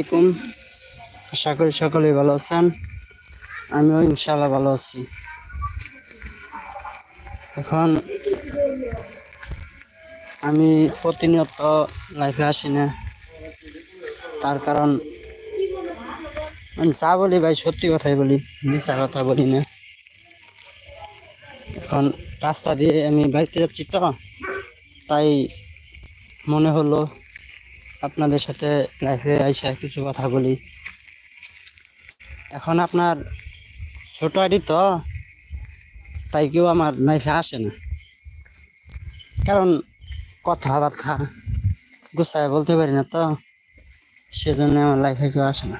আলাইকুম। আশা করি সকলেই ভালো আছেন। আমিও ইনশাল্লাহ ভালো আছি। এখন আমি প্রতিনিয়ত লাইফে আসি না। তার কারণ আমি যা বলি ভাই, সত্যি কথাই বলি, মিথ্যা কথা বলি না। এখন রাস্তা দিয়ে আমি বাড়িতে যাচ্ছি তো, তাই মনে হলো আপনাদের সাথে লাইফে আইসা কিছু কথা বলি। এখন আপনার ছোট আইডি তো, তাই কেউ আমার লাইফে আসে না। কারণ কথাবার্তা গুছায় বলতে পারি না তো, সেজন্য আমার লাইফে কেউ আসে না।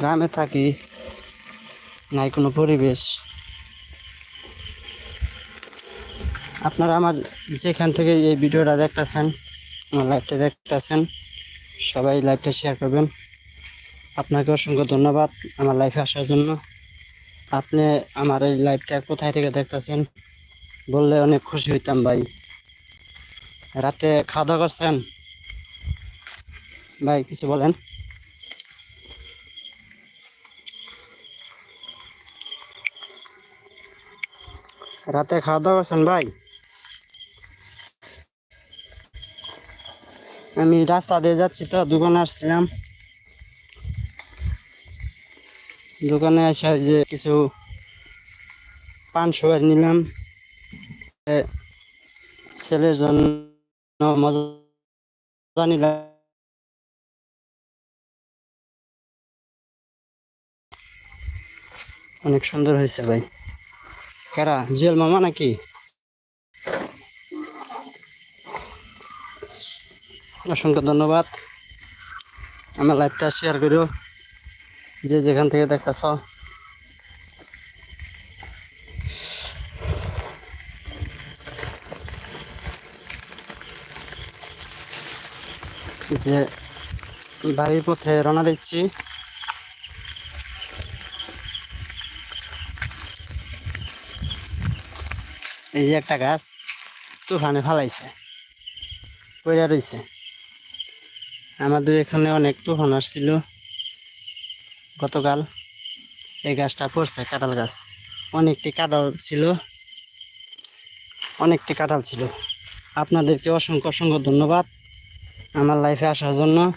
গ্রামে থাকি, নাই কোনো পরিবেশ। আপনারা আমার যেখান থেকে এই ভিডিওটা দেখতেছেন, আমার লাইভটা দেখতেছেন, সবাই লাইভটা শেয়ার করবেন। আপনাকে অসংখ্য ধন্যবাদ আমার লাইফে আসার জন্য। আপনি আমার এই লাইভটা কোথায় থেকে দেখতেছেন বললে অনেক খুশি হইতাম ভাই। রাতে খাওয়া দাওয়া করছেন? ভাই, কিছু বলেন। রাতে খাওয়া দাওয়া করছেন ভাই? আমি রাস্তা দিয়ে যাচ্ছি তো, দোকানে আসছিলাম। দোকানে এসে যে কিছু পান সুপার নিলাম। ছেলের জন্য মজা নিলাম। অনেক সুন্দর হয়েছে ভাই। কারা, জুয়েল মামা নাকি? অসংখ্য ধন্যবাদ। আমার লাইভটা শেয়ার করিও। যে যেখান থেকে দেখতেছ। যে বাড়ির পথে রওনা দিচ্ছি। এই যে একটা গাছ, তুফানে ফালাইছে পড়ে রয়েছে আমাদের এখানে অনেক তুফান আসছিল। গতকাল এই গাছটা পড়ছে, কাঁঠাল গাছ। অনেকটি কাঁঠাল ছিল। অনেকটি কাঁঠাল ছিল। আপনাদেরকে অসংখ্য অসংখ্য ধন্যবাদ আমার লাইফে আসার জন্য।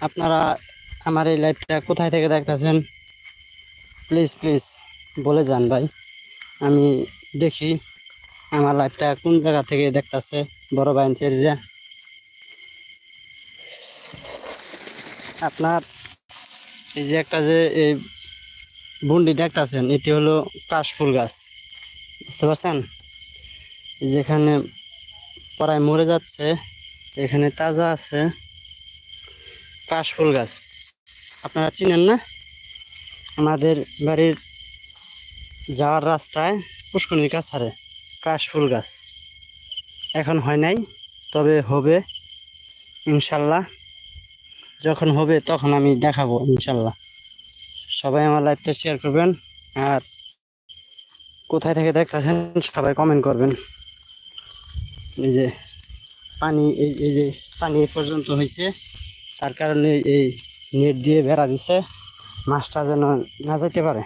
আপনারা আমার এই লাইফটা কোথায় থেকে দেখতেছেন? প্লিজ প্লিজ বলে যান ভাই। আমি দেখি আমার লাইফটা কোন জায়গা থেকে দেখতেছে বড় বাইন ছেড়িরা আপনার এই যে একটা যে এই বুন্ডি দেখতেছেন, এটি হলো কাশফুল গাছ। বুঝতে পারছেন? যেখানে প্রায় মরে যাচ্ছে, এখানে তাজা আছে কাশফুল গাছ। আপনারা চিনেন না? আমাদের বাড়ির যাওয়ার রাস্তায় পুষ্করণীর কাছারে কাশফুল গাছ। এখন হয় নাই, তবে হবে, ইনশাল্লাহ। যখন হবে তখন আমি দেখাবো ইনশাল্লাহ। সবাই আমার লাইভটা শেয়ার করবেন আর কোথায় থেকে দেখতেছেন সবাই কমেন্ট করবেন। এই যে পানি, এই এই যে পানি এ পর্যন্ত হয়েছে, তার কারণে এই নেট দিয়ে বেড়া দিছে, মাছটা যেন না যেতে পারে।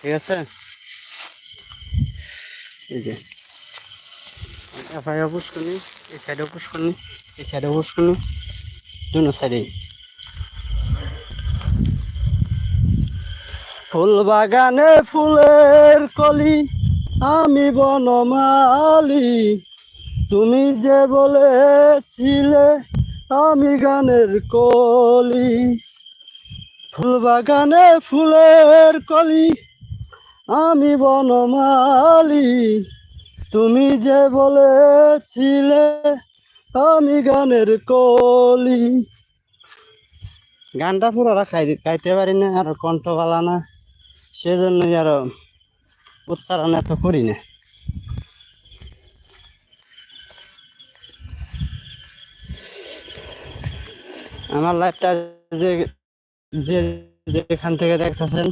ঠিক আছে? এই যে এফআইআর পুষ্করণী, এই সাইডেও পুষ্করণী, এই সাইডেও পুষ্করণী। দুনো সাইডেই ফুল বাগানে ফুলের কলি, আমি বনমালি। তুমি যে বলেছিলে, আমি গানের কলি। ফুল বাগানে ফুলের কলি, আমি বনমালি। তুমি যে বলেছিলে আমি গানের কলি। গানটা পুরো খাই গাইতে পারি না, আর কণ্ঠ বালা না। সেজন্যই আর উচ্চারণ এত করি না। আমার লাইফটা যে যে যেখান থেকে দেখতেছেন,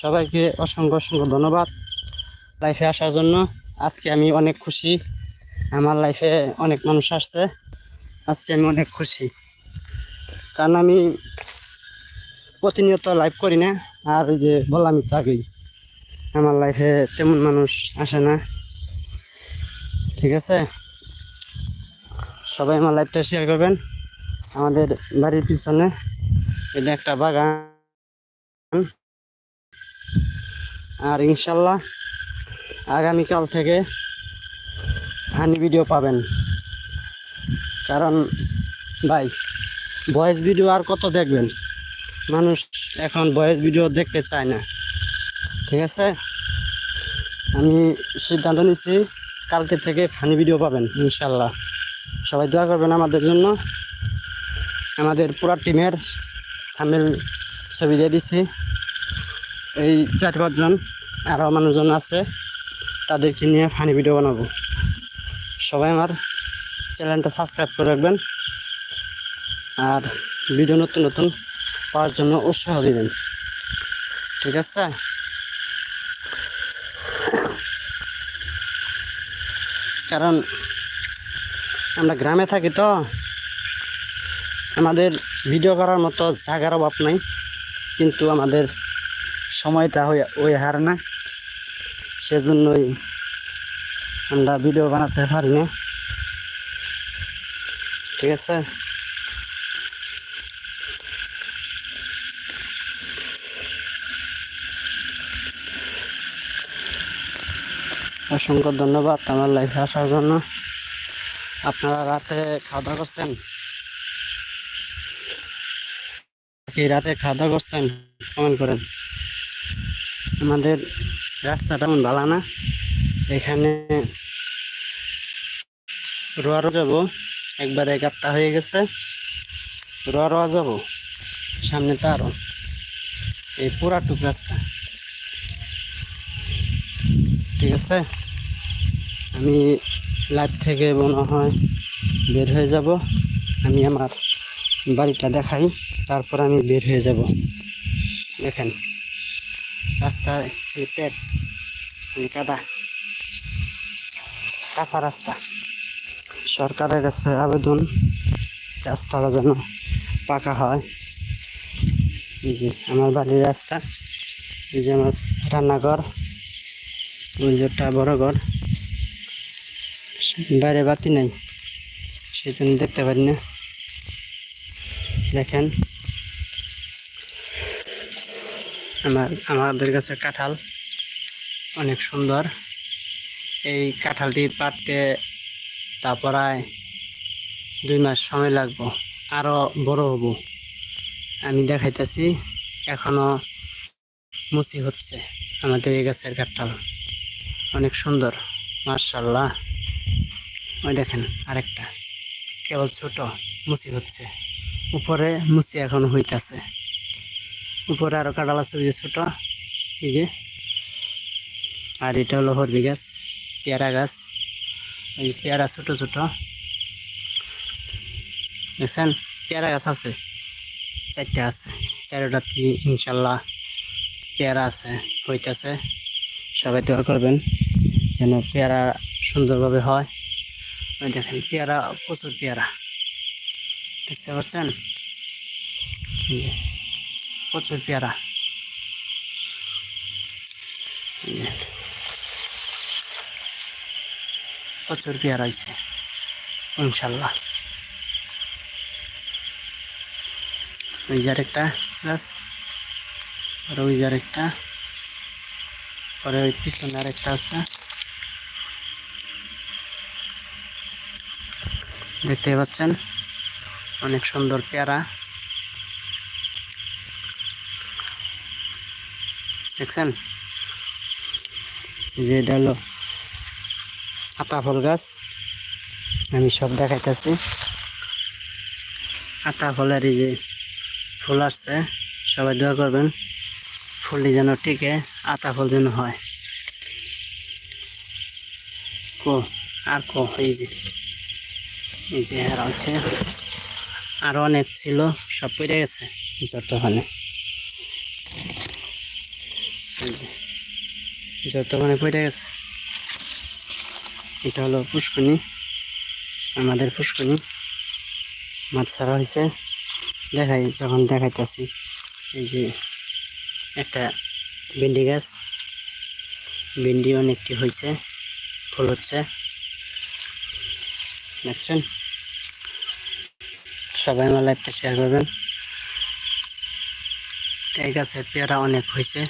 সবাইকে অসংখ্য অসংখ্য ধন্যবাদ। লাইফে আসার জন্য আজকে আমি অনেক খুশি। আমার লাইফে অনেক মানুষ আসছে। আজকে আমি অনেক খুশি। কারণ আমি প্রতিনিয়ত লাইভ করি না, আর যে বললাম একটু আগেই, আমার লাইফে তেমন মানুষ আসে না। ঠিক আছে? সবাই আমার লাইভটা শেয়ার করবেন। আমাদের বাড়ির পিছনে এটা একটা বাগান। আর ইনশাল্লাহ আগামীকাল থেকে ফানি ভিডিও পাবেন। কারণ, ভাই ভয়েস ভিডিও আর কত দেখবেন? মানুষ এখন ভয়েস ভিডিও দেখতে চায় না। ঠিক আছে? আমি সিদ্ধান্ত নিচ্ছি, কালকে থেকে ফানি ভিডিও পাবেন, ইনশাল্লাহ। সবাই দোয়া করবেন আমাদের জন্য। আমাদের পুরা টিমের থামেল ছবি দিয়ে দিছি এই চার পাঁচজন আরও মানুষজন আছে, তাদেরকে নিয়ে ফানি ভিডিও বানাবো। সবাই আমার চ্যানেলটা সাবস্ক্রাইব করে রাখবেন আর ভিডিও নতুন নতুন পাওয়ার জন্য উৎসাহ দিবেন। ঠিক আছে? কারণ আমরা গ্রামে থাকি তো, আমাদের ভিডিও করার মতো জায়গার অভাব নাই, কিন্তু আমাদের সময়টা হয়ে ওই হার না। সেজন্যই আমরা ভিডিও বানাতে পারি না ঠিক আছে? অসংখ্য ধন্যবাদ আমার লাইফে আসার জন্য। আপনারা রাতে খাওয়া দাওয়া করছেন? কি রাতে খাওয়া দাওয়া করছেন? কমেন্ট করেন। আমাদের রাস্তাটা ভালো না। এখানে রোয়ারও যাব। একবারে একাত্তা হয়ে গেছে। রোয়া রোয়া যাব। সামনে তো আরও। এই পুরাটুক রাস্তা ঠিক আছে? আমি লাইভ থেকে মনে হয় বের হয়ে যাব। আমি আমার বাড়িটা দেখাই। তারপর আমি বের হয়ে যাব। দেখেন। রাস্তায় কাদা। কাঁচা রাস্তা। সরকারের কাছে আবেদন রাস্তাটা যেন পাকা হয়। এই যে আমার বাড়ির রাস্তা, এই যে আমার রান্নাঘর ওই যে একটা বড় ঘর। বাইরে বাতি নাই সেই জন্য দেখতে পারি না। দেখেন, আমার, আমাদের কাছে কাঁঠাল অনেক সুন্দর। এই কাঁঠালটি পাড়তে তারপরায় দুই মাস সময় লাগবো আরও বড় হব। আমি দেখাইতেছি, এখনও মুচি হচ্ছে আমাদের এই গাছের কাঁঠাল। অনেক সুন্দর মার্শাল্লাহ ওই দেখেন আরেকটা, কেবল ছোট, মুচি হচ্ছে। উপরে মুচি এখন হইতাছে। উপরে আরও কাঁঠাল আছে, ওই যে ছোট, এই যে। আর এটা হলো হরবি গাছ পেয়ারা গাছ। এই পেয়ারা ছোট ছোট। দেখছেন? পেয়ারা গাছ আছে। চারটা আছে। চারোটাতে ইনশাল্লাহ পেয়ারা আছে হইতাছে সবাই দোয়া করবেন যেন পেয়ারা সুন্দরভাবে হয়। ওই দেখেন, পেয়ারা, প্রচুর পেয়ারা। দেখতে পাচ্ছেন? প্রচুর পেয়ারা এই যে, প্রচুর পেয়ারা হয়েছে ইনশাল্লাহ। ওই আরেকটা গাছ আর আরেকটা পরে ওই পিছনে আর একটা আছে। দেখতে পাচ্ছেন? অনেক সুন্দর পেয়ারা। দেখছেন? যে হলো আতা ফল গাছ। আমি সব দেখাইতেছি। আতা ফলের এই যে ফুল আসছে সবাই দোয়া করবেন ফুলটি যেন টিকে আতা ফল যেন হয়। কো আর কো এই যে এই যে আর আছে আরও অনেক ছিল সব পড়ে গেছে যতখানে এই যে, যতখানে পড়ে গেছে। এটা হলো পুষ্কনি আমাদের পুষ্কনি মাছ ছাড়া হয়েছে। দেখাই, যখন দেখাইতেছি, এই যে একটা ভেন্ডি গাছ। ভেন্ডি অনেকটি হয়েছে, ফুল হচ্ছে। দেখছেন? সবাই আমার লাইফটা শেয়ার করবেন। এই গাছের পেয়ারা অনেক হয়েছে।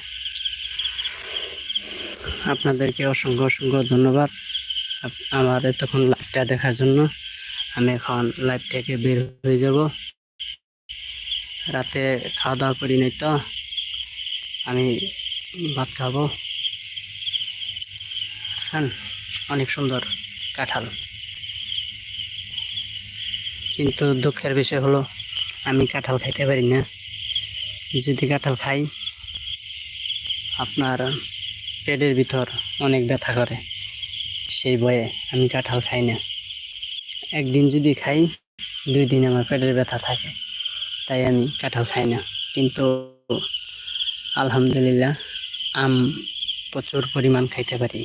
আপনাদেরকে অসংখ্য অসংখ্য ধন্যবাদ। আমার এতক্ষণ লাইভটা দেখার জন্য আমি এখন লাইভ থেকে বের হয়ে যাব। রাতে খাওয়া দাওয়া করি নাই তো, আমি ভাত খাব? অনেক সুন্দর কাঁঠাল। কিন্তু দুঃখের বিষয় হলো, আমি কাঁঠাল খাইতে পারি না। যদি কাঁঠাল খাই, আপনার পেটের ভিতর অনেক ব্যথা করে। সেই ভয়ে আমি কাঁঠাল খাই না। একদিন যদি খাই, দুই দিন আমার পেটের ব্যথা থাকে, তাই আমি কাঁঠাল খাই না। কিন্তু আলহামদুলিল্লাহ, আম প্রচুর পরিমাণ খাইতে পারি।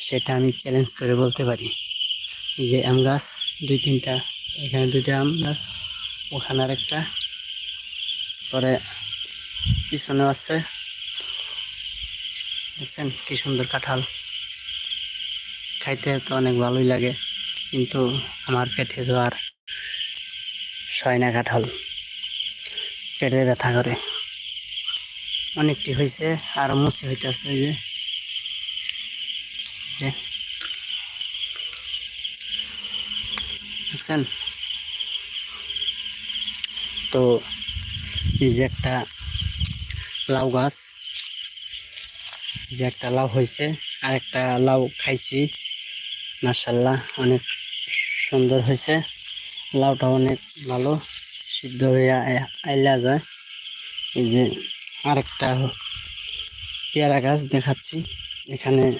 সেটা আমি চ্যালেঞ্জ করে বলতে পারি। এই যে আম গাছ, দুই তিনটা, এখানে দুইটা আম গাছ, ওখানে আরেকটা। পরে পিছনে আছে। দেখছেন কি সুন্দর কাঁঠাল। খাইতে তো অনেক ভালোই লাগে, কিন্তু আমার পেটে তো আর সয় না কাঁঠাল পেটে ব্যথা করে। অনেকটি হয়েছে আর মুচি হইতেছে যে। দেখছেন? তো এই যে একটা লাউ গাছ, যে একটা লাউ হয়েছে আর একটা লাউ খাইছি। মার্শাল্লাহ অনেক সুন্দর হয়েছে। লাউটা অনেক ভালো, সিদ্ধ হয়ে আই- আইলা যায়। এই যে আরেকটা পেয়ারা গাছ দেখাচ্ছি। এখানে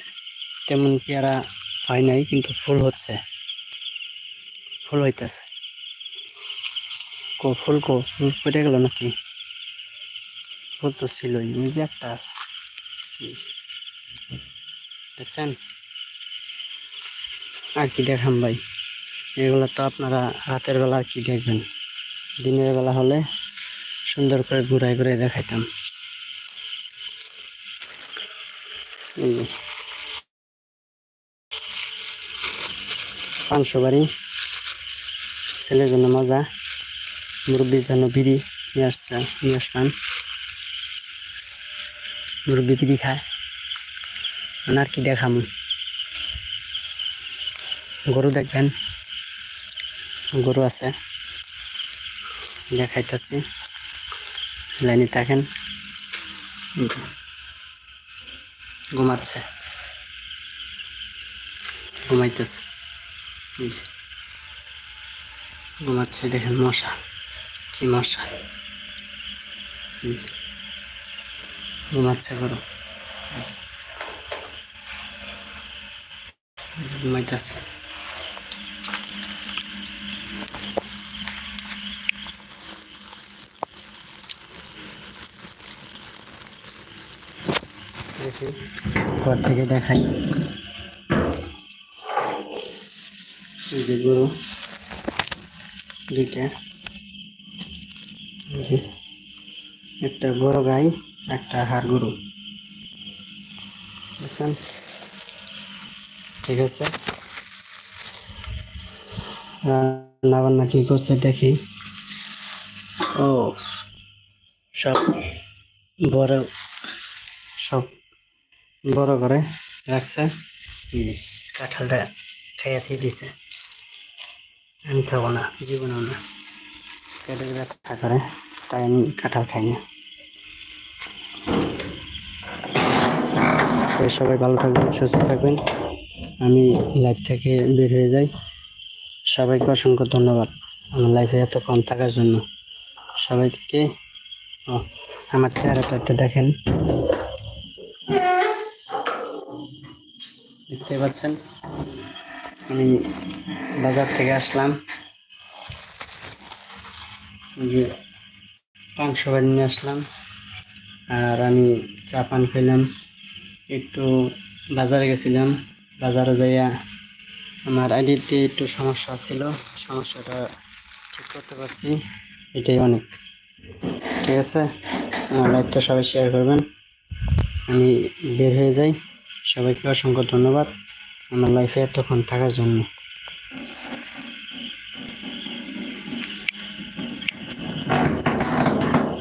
তেমন পেয়ারা হয় নাই, কিন্তু ফুল হচ্ছে। ফুল হইতেছে। কো, ফুল কো, ফুল পড়ে গেল নাকি? ফুল তো ছিলই যে একটা আছে। দেখছেন? আর কি দেখাম ভাই? এগুলো তো আপনারা রাতের বেলা আর কি দেখবেন? দিনের বেলা হলে সুন্দর করে ঘুরাই ঘুরাই দেখাইতাম। পাঁচশো বাড়ি। ছেলের জন্য মজা। মুরব্বীর জন্য বিড়ি নিয়ে আসছে, নিয়ে আসলাম। মুরব্বী বিড়ি খায়। আর কি দেখাম? গরু দেখবেন। গরু আছে। দেখাইতেছি। লাইনে থাকেন। ঘুমাচ্ছে। ঘুমাইতেছে। ঘুমাচ্ছে, দেখেন মশা। কি মশা। ঘুমাচ্ছে গরু। ঘুমাইতেছে। ঘর থেকে দেখাই। এই যে গরু, দুইটা। একটা বড় গাই, একটা হাড় গরু। বুঝছেন ঠিক আছে? রান্না বান্না কি করছে দেখি। ও, সব বড়, সব বড় করে রাখছে। কাঁঠালটা খাইয়া দিয়ে দিছে। আমি খাব না, জীবনেও না। পেটের ব্যথা করে, তাই আমি কাঁঠাল খাই না। সবাই ভালো থাকবেন, সুস্থ থাকবেন। আমি লাইফ থেকে বের হয়ে যাই। সবাইকে অসংখ্য ধন্যবাদ আমার লাইফে এত কম থাকার জন্য। সবাইকে আমার চেহারাটা একটু দেখেন। দেখতে পাচ্ছেন। আমি বাজার থেকে আসলাম। যে মাংস বাড়ি নিয়ে আসলাম। আর আমি চা পান খেলাম। একটু বাজারে গেছিলাম। বাজারে যাইয়া আমার আইডিতে একটু সমস্যা ছিল। সমস্যাটা ঠিক করতে পারছি। এটাই অনেক। ঠিক আছে? আমার লাইভটা সবাই শেয়ার করবেন। আমি বের হয়ে যাই। সবাইকে অসংখ্য ধন্যবাদ। আমার লাইফে এতক্ষণ থাকার জন্য।